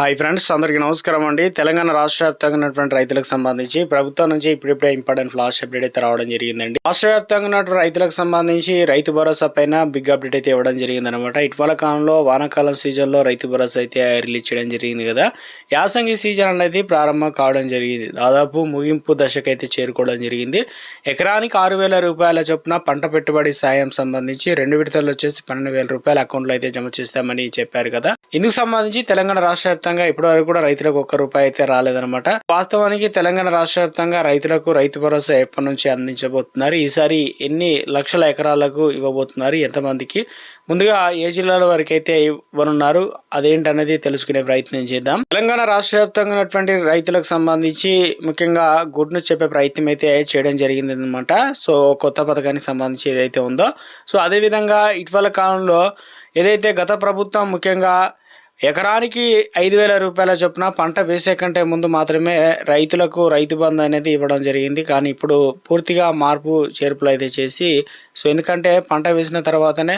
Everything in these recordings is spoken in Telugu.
హాయ్ ఫ్రెండ్స్ అందరికీ నమస్కారం అండి. తెలంగాణ రాష్ట్ర వ్యాప్తంగా ఉన్నటువంటి రైతులకు సంబంధించి ప్రభుత్వం నుంచి ఇప్పుడిప్పుడే ఇంపార్టెంట్ లాస్ట్ అప్డేట్ అయితే రావడం జరిగిందండి. రాష్ట్ర వ్యాప్తంగా ఉన్నటువంటి రైతులకు సంబంధించి రైతు భరోసా పైన బిగ్ అప్డేట్ అయితే ఇవ్వడం జరిగిందనమాట ఇటీవల కాలంలో వానాకాలం సీజన్లో రైతు భరోసా అయితే రిలీజ్ చేయడం జరిగింది కదా. యాసంగి సీజన్ అనేది ప్రారంభం కావడం జరిగింది. దాదాపు ముగింపు దశకైతే చేరుకోవడం జరిగింది. ఎకరానికి ఆరు వేల రూపాయల చొప్పున పంట పెట్టుబడి సాయం సంబంధించి రెండు విడతలు వచ్చేసి పన్నెండు వేల రూపాయల అకౌంట్లో అయితే జమ చేస్తామని చెప్పారు కదా. ఇందుకు సంబంధించి తెలంగాణ రాష్ట్ర వ్యాప్తంగా ఇప్పటి వరకు కూడా రైతులకు ఒక్క రూపాయి అయితే రాలేదనమాట వాస్తవానికి తెలంగాణ రాష్ట్ర వ్యాప్తంగా రైతులకు రైతు భరోసా ఎప్పటి నుంచి అందించబోతున్నారు? ఈసారి ఎన్ని లక్షల ఎకరాలకు ఇవ్వబోతున్నారు? ఎంతమందికి? ముందుగా ఏ జిల్లాల వరకు అయితే ఇవ్వనున్నారు? అదేంటనేది తెలుసుకునే ప్రయత్నం చేద్దాం. తెలంగాణ రాష్ట్ర వ్యాప్తంగా ఉన్నటువంటి రైతులకు సంబంధించి ముఖ్యంగా గుడ్ న్యూస్ చెప్పే ప్రయత్నం అయితే చేయడం జరిగింది అనమాట సో కొత్త పథకానికి సంబంధించి ఏదైతే ఉందో. సో అదేవిధంగా ఇటీవల కాలంలో ఏదైతే గత ప్రభుత్వం ముఖ్యంగా ఎకరానికి ఐదు వేల రూపాయల చొప్పున పంట వేసే కంటే ముందు మాత్రమే రైతులకు రైతు బంధు అనేది ఇవ్వడం జరిగింది. కానీ ఇప్పుడు పూర్తిగా మార్పు చేర్పులు అయితే చేసి సో ఎందుకంటే పంట వేసిన తర్వాతనే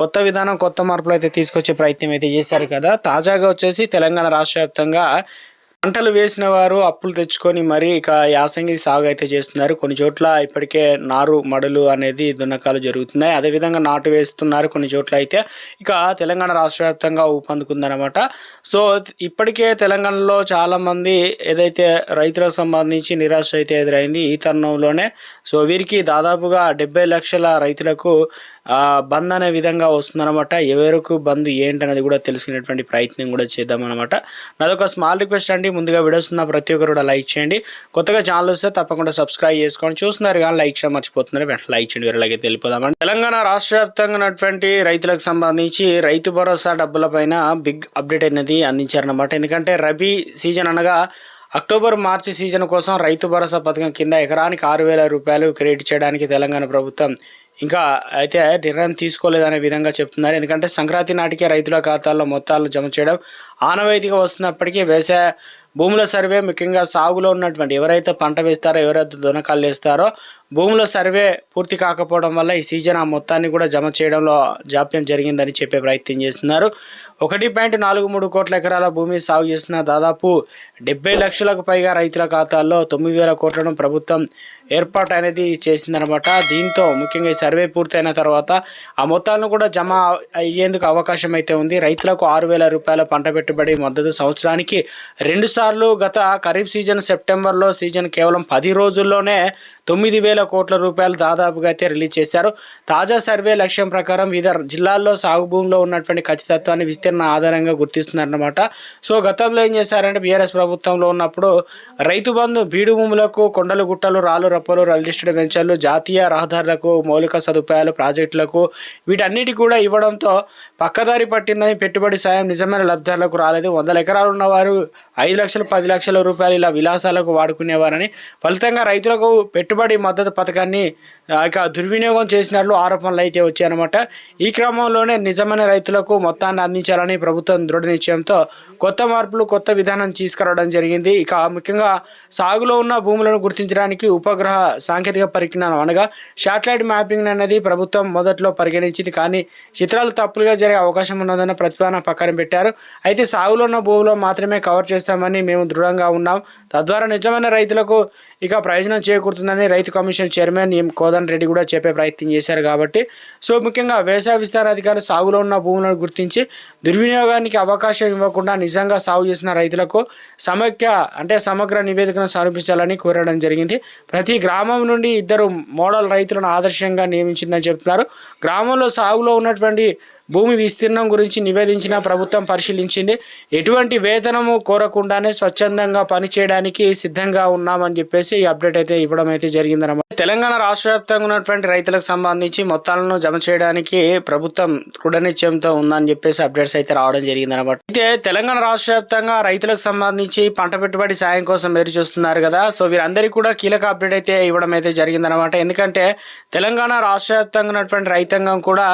కొత్త విధానం కొత్త మార్పులు అయితే తీసుకొచ్చే ప్రయత్నం అయితే చేశారు కదా. తాజాగా వచ్చేసి తెలంగాణ రాష్ట్ర వ్యాప్తంగా పంటలు వేసిన వారు అప్పులు తెచ్చుకొని మరీ ఇక యాసంగి సాగు అయితే చేస్తున్నారు. కొన్ని చోట్ల ఇప్పటికే నారు మడులు అనేది దున్నకాలు జరుగుతున్నాయి. అదేవిధంగా నాటు వేస్తున్నారు కొన్ని చోట్ల అయితే. ఇక తెలంగాణ రాష్ట్ర వ్యాప్తంగా ఊపందుకుందనమాట సో ఇప్పటికే తెలంగాణలో చాలామంది ఏదైతే రైతులకు సంబంధించి నిరాశ అయితే ఎదురైంది ఈ తరుణంలోనే. సో వీరికి దాదాపుగా డెబ్బై లక్షల రైతులకు బంద్ అనే విధంగా వస్తుందన్నమాట. ఎవరికి బంద్ ఏంటనేది కూడా తెలుసుకునేటువంటి ప్రయత్నం కూడా చేద్దామన్నమాట. నాదొక స్మాల్ రిక్వెస్ట్ అండి. ముందుగా వీడియోస్ ఉన్న ప్రతి ఒక్కరు కూడా లైక్ చేయండి. కొత్తగా ఛానల్ వస్తే తప్పకుండా సబ్స్క్రైబ్ చేసుకోండి. చూస్తున్నారు కానీ లైక్ చేయడం మర్చిపోతున్నారు. వెంటనే లైక్ చేయండి. వీళ్ళకి తెలిపోదామండి తెలంగాణ రాష్ట్ర వ్యాప్తంగా ఉన్నటువంటి రైతులకు సంబంధించి రైతు భరోసా డబ్బులపైన బిగ్ అప్డేట్ అనేది అందించారనమాట ఎందుకంటే రబీ సీజన్ అనగా అక్టోబర్ మార్చి సీజన్ కోసం రైతు భరోసా పథకం కింద ఎకరానికి ఆరు వేల రూపాయలు క్రెడిట్ చేయడానికి తెలంగాణ ప్రభుత్వం ఇంకా అయితే నిర్ణయం తీసుకోలేదనే విధంగా చెప్తున్నారు. ఎందుకంటే సంక్రాంతి నాటికే రైతుల ఖాతాల్లో మొత్తాలను జమ చేయడం ఆనవాయితీగా వస్తున్నప్పటికీ వ్యవసాయ భూముల సర్వే ముఖ్యంగా సాగులో ఉన్నటువంటి ఎవరైతే పంట వేస్తారో ఎవరైతే దొనకాలు వేస్తారో భూముల సర్వే పూర్తి కాకపోవడం వల్ల ఈ సీజన్ ఆ మొత్తాన్ని కూడా జమ చేయడంలో జాప్యం జరిగిందని చెప్పే ప్రయత్నం చేస్తున్నారు. ఒకటి పాయింట్ నాలుగు మూడు కోట్ల ఎకరాల భూమి సాగు చేస్తున్న దాదాపు డెబ్బై లక్షలకు పైగా రైతుల ఖాతాల్లో తొమ్మిది వేల కోట్లను ప్రభుత్వం ఏర్పాటు అనేది చేసిందనమాట. దీంతో ముఖ్యంగా ఈ సర్వే పూర్తయిన తర్వాత ఆ మొత్తాలను కూడా జమ అయ్యేందుకు అవకాశం అయితే ఉంది. రైతులకు ఆరు వేల రూపాయల పంట పెట్టుబడి మద్దతు సంవత్సరానికి రెండుసార్లు గత ఖరీఫ్ సీజన్ సెప్టెంబర్లో సీజన్ కేవలం పది రోజుల్లోనే తొమ్మిది వేల కోట్ల రూపాయలు దాదాపుగా అయితే రిలీజ్ చేశారు. తాజా సర్వే లక్ష్యం ప్రకారం వివిధ జిల్లాల్లో సాగు భూమిలో ఉన్నటువంటి ఖచ్చితత్వాన్ని విస్తీర్ణ ఆధారంగా గుర్తిస్తున్నారన్నమాట. సో గతంలో ఏం చేశారంటే బీఆర్ఎస్ ప్రభుత్వంలో ఉన్నప్పుడు రైతు బంధు బీడు భూములకు కొండలు గుట్టలు రాళ్ళు రప్పలు రిజిస్టర్డ్ వెంచర్లు జాతీయ రహదారులకు మౌలిక సదుపాయాలు ప్రాజెక్టులకు వీటన్నిటి కూడా ఇవ్వడంతో పక్కదారి పట్టిందని పెట్టుబడి సాయం నిజమైన లబ్ధారులకు రాలేదు. వందల ఎకరాలు ఉన్నవారు ఐదు లక్షలు పది లక్షల రూపాయలు ఇలా విలాసాలకు వాడుకునేవారని ఫలితంగా రైతులకు పెట్టుబడి మద్దతు పథకాన్ని ఇక దుర్వినియోగం చేసినట్లు ఆరోపణలు అయితే వచ్చాయన్నమాట. ఈ క్రమంలోనే నిజమైన రైతులకు మొత్తాన్ని అందించాలని ప్రభుత్వం దృఢ నిశ్చయంతో కొత్త మార్పులు కొత్త విధానం తీసుకురావడం జరిగింది. ఇక ముఖ్యంగా సాగులో ఉన్న భూములను గుర్తించడానికి ఉపగ్రహ సాంకేతిక పరిజ్ఞానం అనగా శాటిలైట్ మ్యాపింగ్ అనేది ప్రభుత్వం మొదట్లో పరిగణించింది. కానీ చిత్రాలు తప్పులుగా జరిగే అవకాశం ఉన్నదన్న ప్రతిపాదన పక్కన పెట్టారు. అయితే సాగులో ఉన్న భూములో మాత్రమే కవర్ చేస్తామని మేము దృఢంగా ఉన్నాం. తద్వారా నిజమైన రైతులకు ఇక ప్రయోజనం చేకూరుతుందని రైతు commission chairman M Kodan Reddy కూడా చెప్పే ప్రయత్నం చేశారు కాబట్టి సో ముఖ్యంగా వ్యవసాయ విస్తరణ అధికారులు సాగులో ఉన్న భూములను గుర్తించి దుర్వినియోగానికి అవకాశం ఇవ్వకుండా నిజంగా సాగు చేసిన రైతులకు సమైక్య అంటే సమగ్ర నివేదికను సమర్పించాలని కోరడం జరిగింది. ప్రతి గ్రామం నుండి ఇద్దరు మోడల్ రైతులను ఆదర్శంగా నియమించిందని చెప్తున్నారు. గ్రామంలో సాగులో ఉన్నటువంటి భూమి విస్తీర్ణం గురించి నివేదించిన ప్రభుత్వం పరిశీలించింది. ఎటువంటి వేతనము కోరకుండానే స్వచ్ఛందంగా పనిచేయడానికి సిద్ధంగా ఉన్నామని చెప్పేసి ఈ అప్డేట్ అయితే ఇవ్వడం అయితే జరిగిందన్నమాట. తెలంగాణ రాష్ట్ర వ్యాప్తంగా ఉన్నటువంటి రైతులకు సంబంధించి మొత్తాలను జమ చేయడానికి ప్రభుత్వం దృఢనిశ్చయంతో ఉందని చెప్పేసి అప్డేట్స్ అయితే రావడం జరిగింది అనమాట అయితే తెలంగాణ రాష్ట్ర వ్యాప్తంగా రైతులకు సంబంధించి పంట పెట్టుబడి సాయం కోసం ఎదురు చూస్తున్నారు కదా. సో వీరందరికీ కూడా కీలక అప్డేట్ అయితే ఇవ్వడం అయితే జరిగిందనమాట ఎందుకంటే తెలంగాణ రాష్ట్ర వ్యాప్తంగా ఉన్నటువంటి రైతాంగం కూడా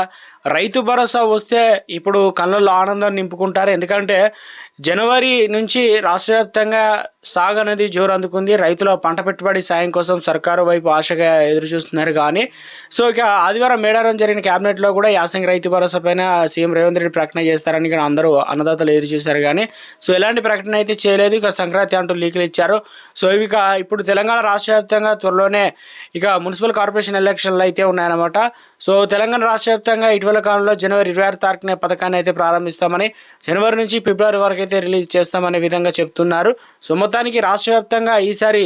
రైతు భరోసా వస్తే ఇప్పుడు కళ్ళల్లో ఆనందం నింపుకుంటారు. ఎందుకంటే జనవరి నుంచి రాష్ట్ర వ్యాప్తంగా సాగు అనేది జోరు అందుకుంది. రైతుల పంట పెట్టుబడి సాయం కోసం సర్కారు వైపు ఆశగా ఎదురుచూస్తున్నారు కానీ సో ఇక ఆదివారం మేడారం జరిగిన క్యాబినెట్లో కూడా యాసంగి రైతు భరోసా పైన సీఎం రేవంత్ రెడ్డి ప్రకటన చేస్తారని ఇక్కడ అందరూ అన్నదాతలు ఎదురు చూశారు కానీ సో ఎలాంటి ప్రకటన అయితే చేయలేదు. ఇక సంక్రాంతి అంటూ లీకులు ఇచ్చారు. సో ఇవి ఇక ఇప్పుడు తెలంగాణ రాష్ట్ర వ్యాప్తంగా త్వరలోనే ఇక మున్సిపల్ కార్పొరేషన్ ఎలక్షన్లు అయితే ఉన్నాయన్నమాట. సో తెలంగాణ రాష్ట్ర వ్యాప్తంగా ఇటీవల కాలంలో జనవరి ఇరవై ఆరు తారీఖున పథకాన్ని అయితే ప్రారంభిస్తామని జనవరి నుంచి ఫిబ్రవరి వరకు అయితే రిలీజ్ చేస్తామనే విధంగా చెప్తున్నారు. సో మొత్తానికి రాష్ట్ర వ్యాప్తంగా ఈసారి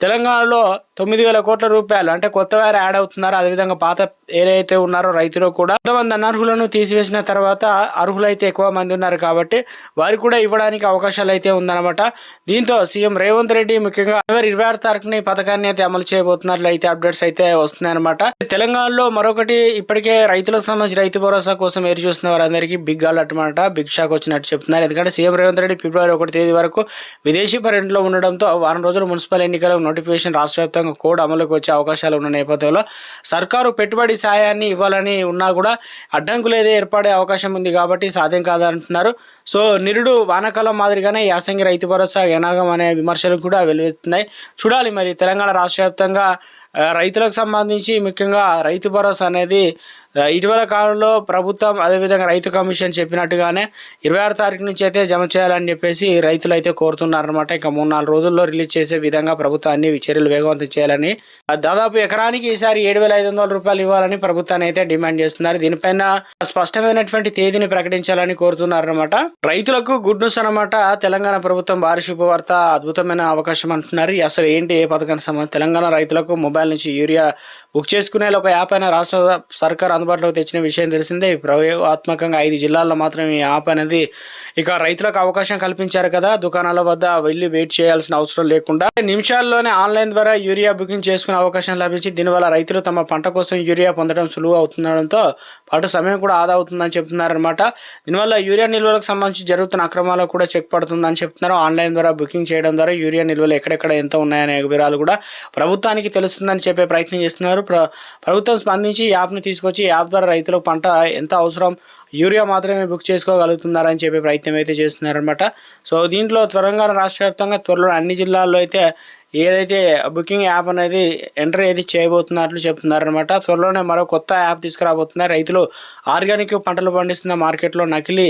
తెలంగాణలో తొమ్మిది వేల కోట్ల రూపాయలు అంటే కొత్త వారు యాడ్ అవుతున్నారు అదేవిధంగా పాత ఏదైతే ఉన్నారో రైతులు కూడా కొంతమంది అనర్హులను తీసివేసిన తర్వాత అర్హులైతే ఎక్కువ మంది ఉన్నారు కాబట్టి వారికి కూడా ఇవ్వడానికి అవకాశాలు అయితే ఉందన్నమాట. దీంతో సీఎం రేవంత్ రెడ్డి ముఖ్యంగా జనవరి ఇరవై ఆరు తారీఖున ఈ పథకాన్ని అయితే అమలు చేయబోతున్నట్లు అయితే అప్డేట్స్ అయితే వస్తున్నాయన్నమాట. తెలంగాణలో మరొకటి ఇప్పటికే రైతులకు సంబంధించి రైతు భరోసా కోసం ఎదురు చూస్తున్న వారందరికీ బిగ్ అలర్ట్ అనమాట బిగ్ షాక్ వచ్చినట్టు చెప్తున్నారు. ఎందుకంటే సీఎం రేవంత్ రెడ్డి ఫిబ్రవరి ఒకటి తేదీ వరకు విదేశీ పర్యటనలో ఉండడంతో వారం రోజులు మున్సిపల్ ఎన్నికలు నోటిఫికేషన్ రాష్ట్ర వ్యాప్తంగా కోడ్ అమలుకు వచ్చే అవకాశాలు ఉన్న నేపథ్యంలో సర్కారు పెట్టుబడి సాయాన్ని ఇవ్వాలని ఉన్నా కూడా అడ్డంకులు ఏదో ఏర్పడే అవకాశం ఉంది కాబట్టి సాధ్యం కాదంటున్నారు. సో నిరుడు వానాకాలం మాదిరిగానే యాసంగి రైతు భరోసా ఎనాగం అనే విమర్శలు కూడా వెలువెత్తున్నాయి. చూడాలి మరి తెలంగాణ రాష్ట్ర వ్యాప్తంగా రైతులకు సంబంధించి ముఖ్యంగా రైతు భరోసా అనేది ఇటీవల కాలంలో ప్రభుత్వం అదేవిధంగా రైతు కమిషన్ చెప్పినట్టుగానే ఇరవై ఆరు తారీఖు నుంచి అయితే జమ చేయాలని చెప్పేసి రైతులు అయితే కోరుతున్నారనమాట ఇక మూడు నాలుగు రోజుల్లో రిలీజ్ చేసే విధంగా ప్రభుత్వాన్ని చర్యలు వేగవంతం చేయాలని దాదాపు ఎకరానికి ఈసారి ఏడు వేల ఐదు వందల రూపాయలు ఇవ్వాలని ప్రభుత్వాన్ని అయితే డిమాండ్ చేస్తున్నారు. దీనిపైన స్పష్టమైనటువంటి తేదీని ప్రకటించాలని కోరుతున్నారనమాట రైతులకు గుడ్ న్యూస్ అనమాట తెలంగాణ ప్రభుత్వం భారీ శుభవార్త అద్భుతమైన అవకాశం అంటున్నారు. అసలు ఏంటి ఏ పథకానికి సంబంధించి? తెలంగాణ రైతులకు మొబైల్ నుంచి యూరియా బుక్ చేసుకునేలా ఒక యాప్ అయిన రాష్ట్ర సర్కార్ అందుబాటులోకి తెచ్చిన విషయం తెలిసిందే. ప్రయోగాత్మకంగా ఐదు జిల్లాల్లో మాత్రం ఈ యాప్ అనేది ఇక రైతులకు అవకాశం కల్పించారు కదా. దుకాణాల వద్ద వెళ్ళి వెయిట్ చేయాల్సిన అవసరం లేకుండా నిమిషాల్లోనే ఆన్లైన్ ద్వారా యూరియా బుకింగ్ చేసుకునే అవకాశం లభించి దీనివల్ల రైతులు తమ పంట కోసం యూరియా పొందడం సులువు అవుతుండడంతో పాటు సమయం కూడా ఆదా అవుతుందని చెప్తున్నారనమాట దీనివల్ల యూరియా నిల్వలకు సంబంధించి జరుగుతున్న అక్రమాలకు కూడా చెక్ పడుతుందని చెప్తున్నారు. ఆన్లైన్ ద్వారా బుకింగ్ చేయడం ద్వారా యూరియా నిల్వలు ఎక్కడెక్కడ ఎంత ఉన్నాయనే వివరాలు కూడా ప్రభుత్వానికి తెలుస్తుందని చెప్పే ప్రయత్నం చేస్తున్నారు. ప్ర ప్రభుత్వం స్పందించి యాప్ను తీసుకొచ్చి యాప్ ద్వారా రైతులకు పంట ఎంత అవసరం యూరియా మాత్రమే బుక్ చేసుకోగలుగుతున్నారని చెప్పే ప్రయత్నం అయితే చేస్తున్నారనమాట సో దీంట్లో త్వరగా రాష్ట్ర వ్యాప్తంగా త్వరలో అన్ని జిల్లాల్లో అయితే ఏదైతే బుకింగ్ యాప్ అనేది ఎంటర్ ఏది చేయబోతున్నట్లు చెప్తున్నారనమాట త్వరలోనే మరో కొత్త యాప్ తీసుకురాబోతున్నారు. రైతులు ఆర్గానిక్ పంటలు పండిస్తున్న మార్కెట్లో నకిలీ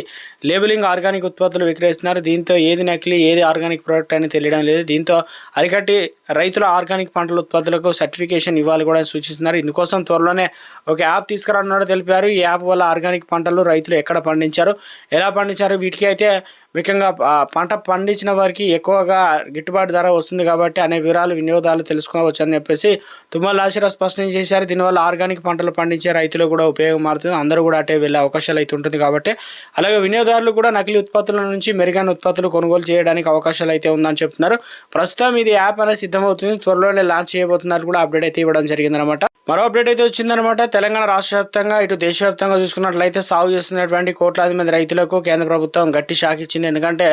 లేబులింగ్ ఆర్గానిక్ ఉత్పత్తులు విక్రయిస్తున్నారు. దీంతో ఏది నకిలీ ఏది ఆర్గానిక్ ప్రోడక్ట్ అని తెలియడం లేదు. దీంతో అరికట్టి రైతుల ఆర్గానిక్ పంటల ఉత్పత్తులకు సర్టిఫికేషన్ ఇవ్వాలి కూడా సూచిస్తున్నారు. ఇందుకోసం త్వరలోనే ఒక యాప్ తీసుకురానున్నట్టు తెలిపారు. ఈ యాప్ వల్ల ఆర్గానిక్ పంటలు రైతులు ఎక్కడ పండించారు? ఎలా పండించారు? వీటికి అయితే ముఖ్యంగా పంట పండించిన వారికి ఎక్కువగా గిట్టుబాటు ధర వస్తుంది కాబట్టి అనే వివరాలు వినియోగదారులు తెలుసుకోవచ్చు అని చెప్పేసి తుమ్మల ఆశీర్వాద స్పష్టం చేశారు. దీనివల్ల ఆర్గానిక్ పంటలు పండించే రైతులు కూడా ఉపయోగం మారుతుంది. అందరూ కూడా అటే వెళ్ళే అవకాశాలు అయితే ఉంటుంది కాబట్టి. అలాగే వినియోగదారులు కూడా నకిలీ ఉత్పత్తుల నుంచి మెరుగైన ఉత్పత్తులు కొనుగోలు చేయడానికి అవకాశాలు అయితే ఉందని చెప్తున్నారు. ప్రస్తుతం ఇది యాప్ అనేది సిద్ధమవుతుంది. త్వరలోనే లాంచ్ చేయబోతున్నారు కూడా అప్డేట్ అయితే ఇవ్వడం జరిగిందనమాట మరో అప్డేట్ అయితే వచ్చిందనమాట తెలంగాణ రాష్ట్ర వ్యాప్తంగా ఇటు దేశవ్యాప్తంగా చూసుకున్నట్లయితే సాగు చేస్తున్నటువంటి కోట్లాది మంది రైతులకు కేంద్ర ప్రభుత్వం గట్టి షాక్ ఇచ్చింది. ఎందుకంటే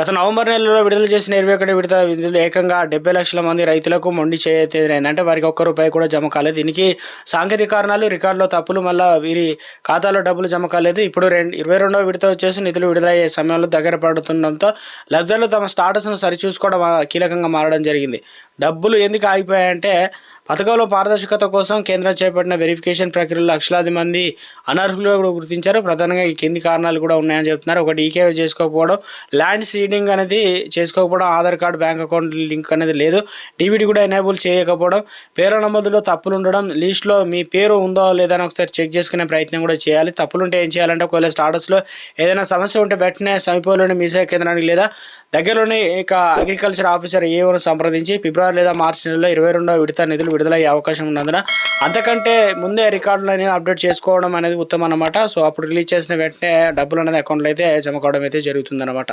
గత నవంబర్ నెలలో విడుదల చేసిన ఇరవై ఒకటి విడత విధులు ఏకంగా డెబ్బై లక్షల మంది రైతులకు మొండి చేయతేదైంది అంటే వారికి ఒక్క రూపాయి కూడా జమ కాలేదు. దీనికి సాంకేతిక కారణాలు రికార్డులో తప్పులు మళ్ళీ వీరి ఖాతాలో డబ్బులు జమ కాలేదు. ఇప్పుడు రెండు ఇరవై రెండవ విడత వచ్చేసి నిధులు విడుదలయ్యే సమయంలో దగ్గర పడుతుండడంతో లబ్ధిదారులు తమ స్టాటస్ను సరిచూసుకోవడం కీలకంగా మారడం జరిగింది. డబ్బులు ఎందుకు ఆగిపోయాయంటే పథకంలో పారదర్శకత కోసం కేంద్రం చేపట్టిన వెరిఫికేషన్ ప్రక్రియలో లక్షలాది మంది అనర్హులు కూడా గుర్తించారు. ప్రధానంగా ఈ కింది కారణాలు కూడా ఉన్నాయని చెప్తున్నారు. ఒకటి ఈకేవై చేసుకోకపోవడం ల్యాండ్ సీడింగ్ అనేది చేసుకోకపోవడం Aadhaar card bank account link అనేది లేదు. డీబీడీ కూడా ఎనేబుల్ చేయకపోవడం పేరు నమోదులో తప్పులు ఉండడం లిస్ట్లో మీ పేరు ఉందో లేదో అని ఒకసారి చెక్ చేసుకునే ప్రయత్నం కూడా చేయాలి. తప్పులు ఉంటే ఏం చేయాలంటే ఒకవేళ స్టాటస్లో ఏదైనా సమస్య ఉంటే వెంటనే సమీపంలోని మీసేవ కేంద్రానికి లేదా దగ్గరలోని ఇక అగ్రికల్చర్ ఆఫీసర్ ఏఓను సంప్రదించి ఫిబ్రవరి లేదా మార్చి నెలలో ఇరవై రెండవ విడత నిధులు విడుదలయ్యే అవకాశం ఉన్నందున అంతకంటే ముందే రికార్డులు అనేది అప్డేట్ చేసుకోవడం అనేది ఉత్తమం అనమాట సో అప్పుడు రిలీజ్ చేసిన వెంటనే డబ్బులు అనేది అకౌంట్లో అయితే జమ కావడం అయితే జరుగుతుందన్నమాట.